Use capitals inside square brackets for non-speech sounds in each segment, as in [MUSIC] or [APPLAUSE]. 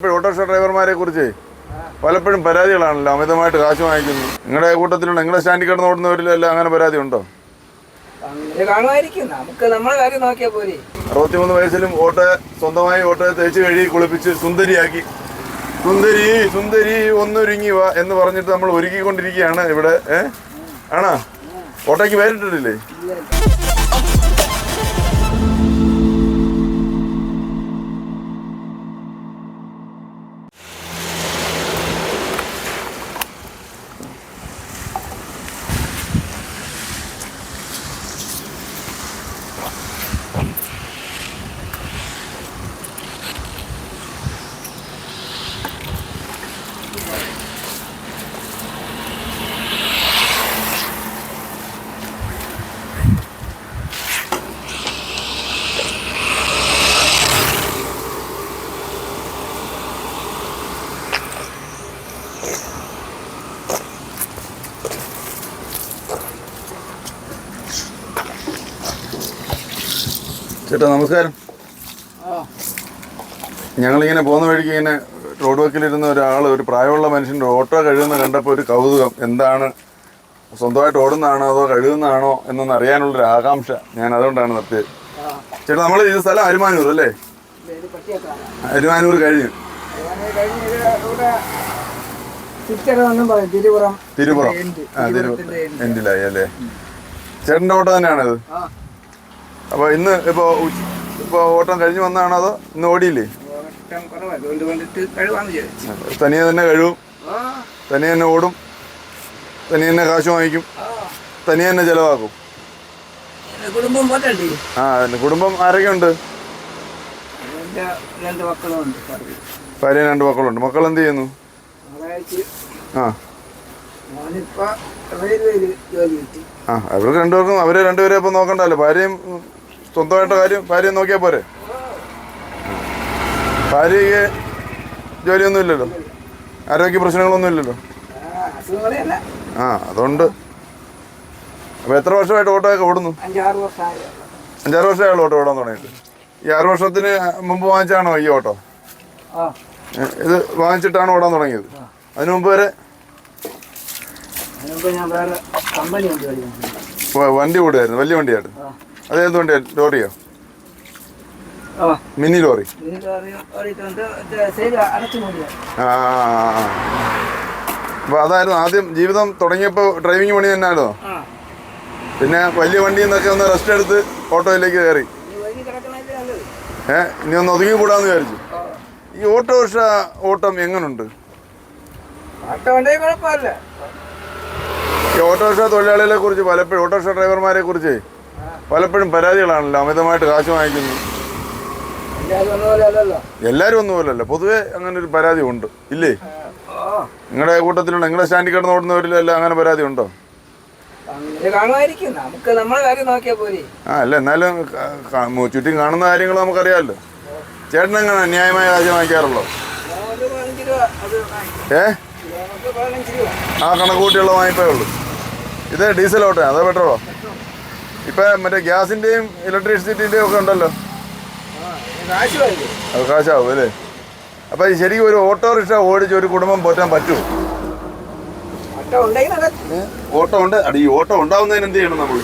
ഇപ്പോൾ ഓട്ടോറിക്ഷ ഡ്രൈവർമാരെ കുറിച്ച് പലപ്പോഴും പരാതികളാണല്ലോ അമിതമായിട്ട് കാശ് വാങ്ങിക്കുന്നു. നിങ്ങളുടെ കൂട്ടത്തിലുണ്ട് നിങ്ങളുടെ സ്റ്റാൻഡിൽ കിടന്ന് ഓടുന്നവരിലെല്ലാം അങ്ങനെ പരാതി ഉണ്ടോ? അറുപത്തിമൂന്ന് വയസ്സിലും ഓട്ടോ സ്വന്തമായി ഓട്ടോ തേച്ച് കഴുകി കുളിപ്പിച്ച് സുന്ദരിയാക്കി. സുന്ദരി സുന്ദരി ഒന്നൊരുങ്ങി വാ എന്ന് പറഞ്ഞിട്ട് നമ്മൾ ഒരുക്കിക്കൊണ്ടിരിക്കുകയാണ് ഇവിടെ. ഏ? ആണോ? ഓട്ടോയ്ക്ക് പേരിട്ടിട്ടില്ലേ? ചേട്ടാ നമസ്കാരം. ഞങ്ങളിങ്ങനെ പോകുന്ന വഴിക്ക് ഇങ്ങനെ റോഡ് വക്കിലിരുന്ന ഒരാൾ ഒരു പ്രായമുള്ള മനുഷ്യന്റെ ഓട്ടോ കഴുകുന്ന കണ്ടപ്പോൾ ഒരു കൗതുകം. എന്താണ്? സ്വന്തമായിട്ട് ഓടുന്നതാണോ അതോ കഴുകുന്നതാണോ എന്നൊന്ന് അറിയാനുള്ളൊരു ആകാംക്ഷ ഞാൻ അതുകൊണ്ടാണ് നിർത്തിയത്. ചേട്ടാ നമ്മൾ ഈ സ്ഥലം അരുമാനൂർ അല്ലേ? അരുമാനൂർ കഴിഞ്ഞു. തിരുപുറം. തിരുപുറം. ആ തിരുപുറം. എൻഡ്. എൻഡിലായി അല്ലേ? ചേട്ടന്റെ ഓട്ടോ തന്നെയാണത്? അപ്പോൾ ഇന്ന് ഇപ്പോൾ ഇപ്പോൾ ഓട്ടം കഴിഞ്ഞു വന്നാണ് അതോ ഇന്ന് ഓടിയില്ലേ? തനിയെ തന്നെ കഴിവും തനിയെ തന്നെ ഓടും. തനിയെ തന്നെ കാശ് വാങ്ങിക്കും. തനിയെ തന്നെ ചിലവാക്കും. ആ കുടുംബം ആരൊക്കെ ഉണ്ട് ഭാര്യ. രണ്ട് മക്കളുണ്ട്. മക്കൾ എന്ത് ചെയ്യുന്നു? ആ. ആ അവർക്ക് രണ്ടുപേർക്കും അവരെ രണ്ടുപേരെ ഇപ്പം നോക്കണ്ടല്ലോ. ഭാര്യയും സ്വന്തമായിട്ട് കാര്യം ഭാര്യ നോക്കിയാൽ പോരെ? ഭാര്യയ്ക്ക് ജോലിയൊന്നും ഇല്ലല്ലോ. ആരോഗ്യ പ്രശ്നങ്ങളൊന്നും ഇല്ലല്ലോ. ആ അതുകൊണ്ട്. അപ്പൊ എത്ര വർഷമായിട്ട് ഓട്ടോ ഒക്കെ ഓടുന്നു? അഞ്ചാറ് വർഷമായി ഓട്ടോ ഓടാൻ തുടങ്ങിയിട്ട്. ഈ ആറ് വർഷത്തിന് മുമ്പ് വാങ്ങിച്ചാണോ ഈ ഓട്ടോ? ഇത് വാങ്ങിച്ചിട്ടാണ് ഓടാൻ തുടങ്ങിയത്? അതിനു മുമ്പ് വരെ? വണ്ടി ഓടുമായിരുന്നു. വലിയ വണ്ടിയായിരുന്നു. അതേത് വണ്ടി ലോറിയോ മിനി ലോറി? ആ അപ്പോൾ അതായിരുന്നു ആദ്യം ജീവിതം തുടങ്ങിയപ്പോൾ ഡ്രൈവിംഗ് പണി തന്നെയാണോ പിന്നെ വലിയ വണ്ടിയിൽ നിന്നൊക്കെ ഒന്ന് റെസ്റ്റ് എടുത്ത് ഓട്ടോയിലേക്ക് കയറി. ഏഹ് ഏ ഇനി ഒന്ന് ഒതുങ്ങി കൂടാന്ന് വിചാരിച്ചു. ഈ ഓട്ടോറിക്ഷ ഓട്ടം എങ്ങനുണ്ട്? ഈ ഓട്ടോറിക്ഷ തൊഴിലാളികളെ കുറിച്ച് പലപ്പോഴും ഓട്ടോറിക്ഷ ഡ്രൈവർമാരെ കുറിച്ച് പലപ്പോഴും പരാതികളാണല്ലോ അമിതമായിട്ട് കാശ് വാങ്ങിക്കുന്നു. എല്ലാവരും ഒന്നുപോലല്ല പൊതുവെ അങ്ങനെ ഒരു പരാതി ഉണ്ട്. ഇല്ലേ? നിങ്ങളുടെ കൂട്ടത്തിലുണ്ട് നിങ്ങളുടെ സ്റ്റാൻഡിൽ കിടന്ന് ഓടുന്നവരിലെല്ലാം അങ്ങനെ പരാതി ഉണ്ടോ? ആ അല്ല എന്നാലും ചുറ്റും കാണുന്ന കാര്യങ്ങൾ നമുക്കറിയാമല്ലോ ചേട്ടൻ എങ്ങനെ ന്യായമായ കാശ് വാങ്ങിക്കാറുള്ളോ. ഏ? ആ കണക്കൂട്ടിയുള്ള വാങ്ങിപ്പേ ഉള്ളൂ. ഇത് ഡീസൽ ഓട്ടോ അതോ പെട്രോളോ? ഇപ്പം മറ്റേ ഗ്യാസിന്റെയും ഇലക്ട്രിസിറ്റിന്റെയും ഒക്കെ ഉണ്ടല്ലോ. അത് കാശാവും അല്ലേ? അപ്പൊ ശരിക്കും ഒരു ഓട്ടോറിക്ഷ ഓടിച്ച് ഒരു കുടുംബം പോറ്റാൻ പറ്റുമോ ഓട്ടോ ഉണ്ട്. അടി ഓട്ടോ ഉണ്ടാവുന്നതിന് എന്ത് ചെയ്യണം നമ്മൾ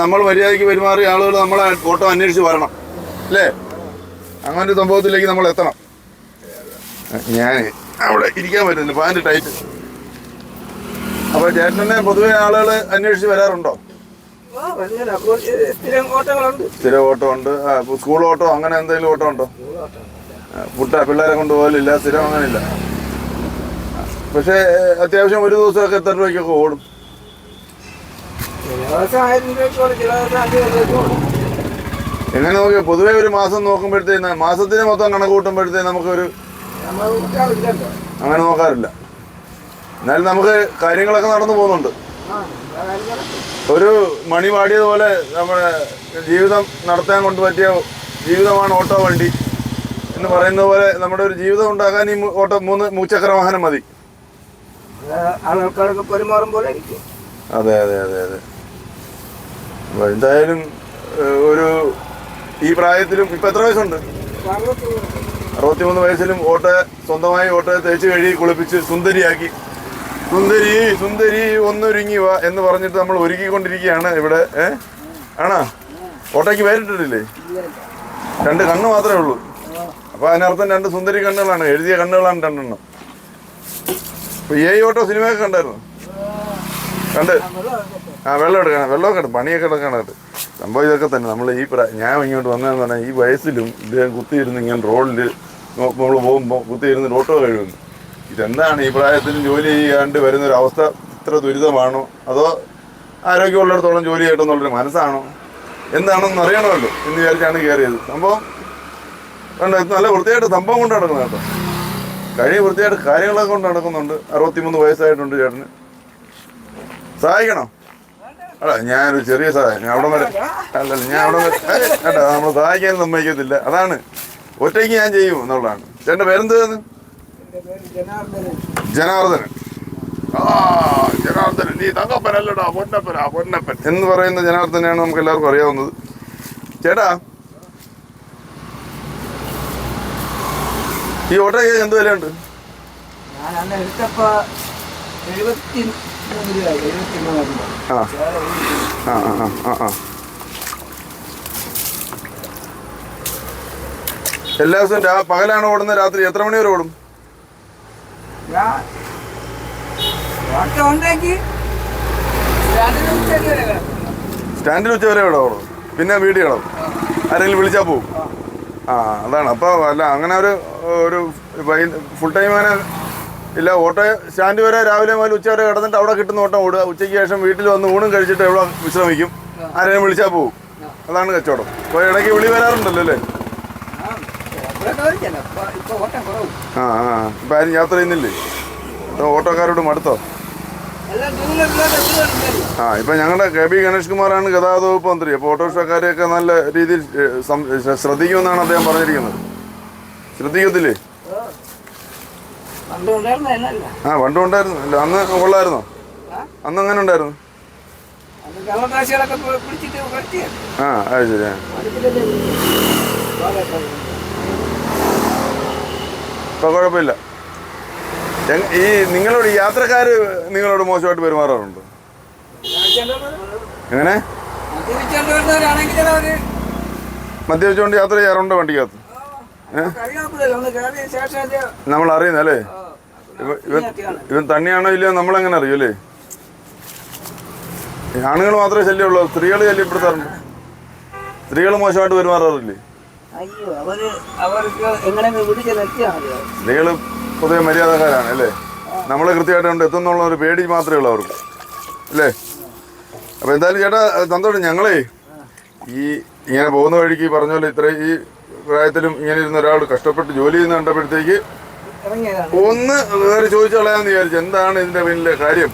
നമ്മൾ മര്യാദയ്ക്ക് പെരുമാറിയ ആളുകൾ നമ്മളെ ഓട്ടോ അന്വേഷിച്ച് വരണം. അല്ലേ? അങ്ങനെ ഒരു സംഭവത്തിലേക്ക് നമ്മൾ എത്തണം. ഞാൻ അവിടെ ഇരിക്കാൻ പറ്റുന്നില്ല പാന്റ് ടൈറ്റ് അപ്പൊ ചേട്ടനെ പൊതുവെ ആളുകൾ അന്വേഷിച്ച് വരാറുണ്ടോ? സ്ഥിരം ഓട്ടോ ഉണ്ട് സ്കൂൾ ഓട്ടോ അങ്ങനെ എന്തെങ്കിലും ഓട്ടോ ഉണ്ടോ? പുട്ട പിള്ളേരെ കൊണ്ട് പോകലില്ല സ്ഥിരം അങ്ങനെ ഇല്ല പക്ഷെ അത്യാവശ്യം ഒരു ദിവസമൊക്കെ എത്ര രൂപയ്ക്കൊക്കെ ഓടും? എങ്ങനെ നോക്കിയാൽ പൊതുവെ ഒരു മാസം നോക്കുമ്പോഴത്തേന് മാസത്തിന് മൊത്തം കണക്ക് കൂട്ടുമ്പോഴത്തേന് നമുക്കൊരു അങ്ങനെ നോക്കാറില്ല. എന്നാലും നമുക്ക് കാര്യങ്ങളൊക്കെ നടന്നു പോകുന്നുണ്ട്. ഒരു മണി പാടിയതുപോലെ നമ്മുടെ ജീവിതം നടത്താൻ കൊണ്ട് പറ്റിയ ജീവിതമാണ് ഓട്ടോ വണ്ടി എന്ന് പറയുന്ന പോലെ നമ്മുടെ ഒരു ജീവിതം ഉണ്ടാക്കാൻ ഈ ഓട്ടോ മൂന്ന് മൂച്ചക്ര വാഹനം മതി. അത് ആൾക്കാരൊക്കെ പെരുമാറും പോലെ അതെ അതെ അതെ അതെ. എന്തായാലും ഒരു ഈ പ്രായത്തിലും ഇപ്പൊ എത്ര വയസ്സുണ്ട്. അറുപത്തിമൂന്ന് വയസ്സിലും ഓട്ട സ്വന്തമായി ഓട്ട തേച്ച് കഴുകി കുളിപ്പിച്ച് സുന്ദരിയാക്കി. സുന്ദരി സുന്ദരി ഒന്നൊരുങ്ങി വാ എന്ന് പറഞ്ഞിട്ട് നമ്മൾ ഒരുക്കിക്കൊണ്ടിരിക്കുകയാണ് ഇവിടെ ഏ? ആണോ? ഓട്ടോയ്ക്ക് പേരിട്ടിട്ടില്ലേ? രണ്ട് കണ്ണ് മാത്രമേ ഉള്ളൂ. അപ്പൊ അതിനർത്ഥം രണ്ട് സുന്ദരി കണ്ണുകളാണ്. എഴുതിയ കണ്ണുകളാണ് രണ്ടെണ്ണം. ഇപ്പൊ ഏ ഓട്ടോ സിനിമയൊക്കെ കണ്ടായിരുന്നു? കണ്ട്? ആ, വെള്ളം എടുക്കണം. വെള്ളമൊക്കെ എടുക്കും പണിയൊക്കെ എടുക്കാനായിട്ട് സംഭവം ഇതൊക്കെ തന്നെ. നമ്മൾ ഈ ഞാൻ ഇങ്ങോട്ട് വന്നതെന്ന് പറഞ്ഞാൽ ഈ വയസ്സിലും ഇദ്ദേഹം കുത്തിയിരുന്ന് ഇങ്ങനെ റോഡിൽ നമ്മൾ പോകുമ്പോൾ കുത്തിയിരുന്ന് ഓട്ടോ കഴിയുന്നു ഇതെന്താണ് ഈ പ്രായത്തിൽ ജോലി ചെയ്യാണ്ട് വരുന്ന ഒരു അവസ്ഥ ഇത്ര ദുരിതമാണോ? അതോ ആരോഗ്യമുള്ളിടത്തോളം ജോലി ചെയ്യട്ടെന്നുള്ളൊരു മനസ്സാണോ? എന്താണെന്ന് അറിയണമല്ലോ എന്ന് വിചാരിച്ചാണ് കയറിയത്. സംഭവം കണ്ടോ നല്ല വൃത്തിയായിട്ട് സംഭവം കൊണ്ട് നടക്കുന്നത് കേട്ടോ. കഴിയ വൃത്തിയായിട്ട് കാര്യങ്ങളൊക്കെ കൊണ്ട് നടക്കുന്നുണ്ട്. അറുപത്തിമൂന്ന് വയസ്സായിട്ടുണ്ട് ചേട്ടന്. സഹായിക്കണം? അല്ല ഞാനൊരു ചെറിയ സഹായം. ഞാൻ അവിടെ വരെ അല്ലല്ല ഞാൻ അവിടെ വരെ കേട്ടോ നമ്മൾ സഹായിക്കാൻ സമ്മതിക്കത്തില്ല. അതാണ് ഒറ്റയ്ക്ക് ഞാൻ ചെയ്യും എന്നുള്ളതാണ്. ചേട്ടന്റെ പേരെന്ത്? ജനാർദ്ദനൻ. ആ ജനാർദ്ദനൻ. നീ തങ്കപ്പനല്ലടാ പൊന്നപ്പനാ പൊന്നപ്പൻ. എന്ന് പറയുന്ന ജനാർദ്ദനാണ് നമുക്ക് എല്ലാവർക്കും അറിയാവുന്നത്. ചേട്ടാ ഈ ഓട്ടോയ്ക്ക് എന്ത് വിലയുണ്ട്? ആ. ആ ആ ആ ആ. എല്ലാ ദിവസവും പകലാണ് ഓടുന്നത് രാത്രി എത്ര മണി വരെ ഓടും. സ്റ്റാൻഡിൽ ഉച്ച വരെ ഇവിടെ ഓടും. പിന്നെ വീട്ടിൽ കിടക്കും. ആരെങ്കിലും വിളിച്ചാൽ പോകും ആ. ആ അതാണ്. അപ്പോൾ അല്ല അങ്ങനെ ഒരു ഒരു ഫുൾ ടൈം അങ്ങനെ ഇല്ല. ഓട്ടോ സ്റ്റാൻഡ് വരെ രാവിലെ മുതൽ ഉച്ച വരെ കിടന്നിട്ട് അവിടെ കിട്ടുന്ന ഓട്ടം ഓടുക. ഉച്ചയ്ക്ക് ശേഷം വീട്ടിൽ വന്ന് ഊണും കഴിച്ചിട്ട് എവിടെ വിശ്രമിക്കും. ആരെങ്കിലും വിളിച്ചാൽ പോകും അതാണ് കച്ചവടം. അപ്പോൾ ഇടയ്ക്ക് വിളി വരാറുണ്ടല്ലോ അല്ലേ ആ, ചിലപ്പോഴൊക്കെ വരും, ചിലപ്പോ ഇപ്പൊ ഓട്ടം കുറവ് ആ ആ. ഇപ്പം ആരും യാത്ര ചെയ്യുന്നില്ലേ? ഓട്ടോക്കാരോട് മടുത്തോ. ആ ഇപ്പം ഞങ്ങളുടെ കെ ബി ഗണേഷ് കുമാറാണ് ഗതാഗത വകുപ്പ് മന്ത്രി. അപ്പോൾ ഓട്ടോറിക്ഷക്കാരെയൊക്കെ നല്ല രീതിയിൽ ശ്രദ്ധിക്കുമെന്നാണ് അദ്ദേഹം പറഞ്ഞിരിക്കുന്നത്. ശ്രദ്ധിക്കത്തില്ലേ? ആ പണ്ടും ഉണ്ടായിരുന്നു അല്ല അന്ന് കൊള്ളായിരുന്നോ? അന്ന് അങ്ങനെ ഉണ്ടായിരുന്നു ആ അത് ശരി. ആ. അടുപ്പിലല്ലേ വളരെ ഇപ്പൊ കുഴപ്പമില്ല. ഈ നിങ്ങളോട് യാത്രക്കാർ നിങ്ങളോട് മോശമായിട്ട് പെരുമാറാറുണ്ട്? എങ്ങനെ? മദ്യപിച്ചുകൊണ്ട് യാത്ര ചെയ്യാറുണ്ടോ വണ്ടിക്കകത്ത്? നമ്മൾ അറിയുന്നല്ലേ ഇവൻ. ഇവൻ തന്നെയാണോ ഇല്ലയോ നമ്മളെങ്ങനെ അറിയൂലേ? അല്ലേ ആണുങ്ങൾ മാത്രമേ ശല്യമുള്ളൂ സ്ത്രീകൾ ശല്യപ്പെടുത്താറുണ്ട്. സ്ത്രീകൾ മോശമായിട്ട് പെരുമാറാറില്ലേ? അയ്യോ അവർ അവർക്ക് എങ്ങനെ. സ്ത്രീകൾ പൊതുവെ മര്യാദക്കാരാണ് അല്ലേ? നമ്മളെ കൃത്യമായിട്ട് കൊണ്ട് എത്തുന്നുള്ള ഒരു പേടി മാത്രമേ ഉള്ളൂ അവർക്ക് അല്ലേ? അപ്പോൾ എന്തായാലും ചേട്ടാ സന്തോഷം. ഞങ്ങളേ ഈ ഇങ്ങനെ പോകുന്ന വഴിക്ക് ഈ പറഞ്ഞ പോലെ ഇത്രയും ഈ പ്രായത്തിലും ഇങ്ങനെ ഇരുന്ന ഒരാൾ കഷ്ടപ്പെട്ട് ജോലി ചെയ്യുന്ന കണ്ടപ്പോഴത്തേക്ക് ഒന്ന് വേറെ ചോദിച്ചു കളയാന്ന് വിചാരിച്ചു. എന്താണ് ഇതിന്റെ പിന്നിലെ കാര്യം?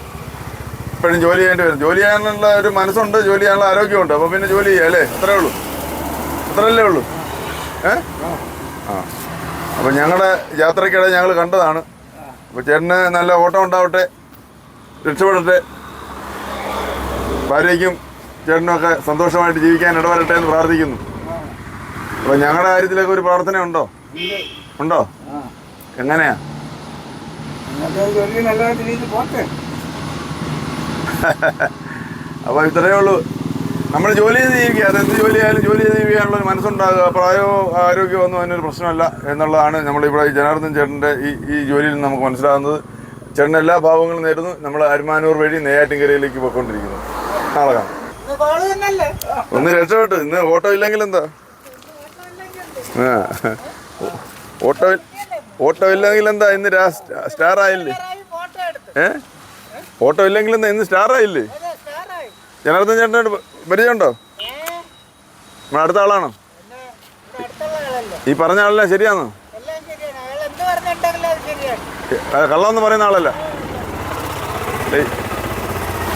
ഇപ്പോഴും ജോലി ചെയ്യേണ്ടി വരും. ജോലി ചെയ്യാനുള്ള ഒരു മനസ്സുണ്ട് ജോലി ചെയ്യാനുള്ള ആരോഗ്യമുണ്ട്. അപ്പോൾ പിന്നെ ജോലി ചെയ്യാം അല്ലേ? അത്രേ ഉള്ളൂ. അത്രയല്ലേ ഉള്ളൂ. ഏ? ആ. അപ്പം ഞങ്ങളുടെ യാത്രയ്ക്കിടെ ഞങ്ങൾ കണ്ടതാണ്. അപ്പോൾ ചേട്ടന് നല്ല ഓട്ടം ഉണ്ടാവട്ടെ രക്ഷപ്പെടട്ടെ. ഭാര്യയ്ക്കും ചേട്ടനുമൊക്കെ സന്തോഷമായിട്ട് ജീവിക്കാൻ ഇടവരട്ടെ എന്ന് പ്രാർത്ഥിക്കുന്നു. അപ്പോൾ ഞങ്ങളുടെ കാര്യത്തിലൊക്കെ ഒരു പ്രാർത്ഥന ഉണ്ടോ? ഉണ്ടോ? എങ്ങനെയാ? [LAUGHS] അപ്പോൾ ഇത്രയേ ഉള്ളൂ. നമ്മൾ ജോലി ചെയ്ത് ജീവിക്കുക. അതെന്ത് ജോലി ആയാലും ജോലി ചെയ്ത് ജീവിക്കാനുള്ള ഒരു മനസ്സുണ്ടാകുക. പ്രായോ ആരോഗ്യമോ ഒന്നും അതിനൊരു പ്രശ്നമല്ല എന്നുള്ളതാണ് നമ്മളിവിടെ ജനാർദ്ദൻ ചേട്ടന്റെ ഈ ഈ ജോലിയിൽ നിന്ന് നമുക്ക് മനസ്സിലാകുന്നത്. ചേട്ടൻ എല്ലാ ഭാവങ്ങളും നേരുന്നു നമ്മൾ അരുമാനൂർ വഴി നെയ്യാറ്റിൻകരയിലേക്ക് പോയിക്കൊണ്ടിരിക്കുന്നു. നാളെ കാണാം. ഒന്ന് രക്ഷപ്പെട്ടു. ഇന്ന് ഓട്ടോ ഇല്ലെങ്കിൽ എന്താ? ആ. ഓട്ടോ ഓട്ടോ ഇല്ലെങ്കിൽ എന്താ? ഇന്ന് സ്റ്റാർ ആയില്ലേ? ഏ? ഓട്ടോ ഇല്ലെങ്കിൽ എന്താ? ഇന്ന് സ്റ്റാർ ആയില്ലേ? ജനാർദ്ദൻ ചേട്ടനായിട്ട് പരിചയമുണ്ടോ? നമ്മുടെ അടുത്ത ആളാണോ? ഈ പറഞ്ഞ ആളല്ല ശരിയാണോ. കള്ളന്ന് കള്ളമെന്ന് പറയുന്ന ആളല്ല?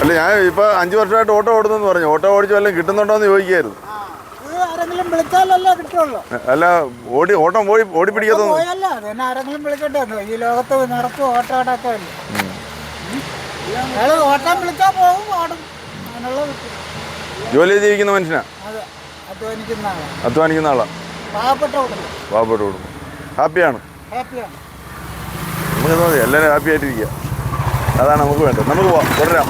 അല്ല ഞാൻ ഇപ്പൊ അഞ്ചു വർഷമായിട്ട് ഓട്ടോ ഓടുന്നെന്ന് പറഞ്ഞു. ഓട്ടോ ഓടിച്ച് വല്ലതും കിട്ടുന്നുണ്ടോ എന്ന് ചോദിക്കായിരുന്നു അല്ല ഓടി ഓട്ടം പോയി ഓടി അതിനെ ആരെങ്കിലും വിളിക്കട്ടെ ഈ ലോകത്ത് നിറപ്പ് ഓട്ടോടൊക്കെ ഓട്ടം വിളിച്ചാൽ പോകും ഓടും. അങ്ങനെയുള്ള ജോലി ചെയ്തിരിക്കുന്ന ജീവിക്കുന്ന മനുഷ്യനാ അധ്വാനിക്കുന്ന ആളാണ് പാവപ്പെട്ട കുടുംബം. ഹാപ്പിയാണ്? നമുക്ക് എല്ലാവരും ഹാപ്പി ആയിട്ടിരിക്കുക അതാണ് നമുക്ക് വേണ്ടത്. നമുക്ക് പോവാം. തുടരാം.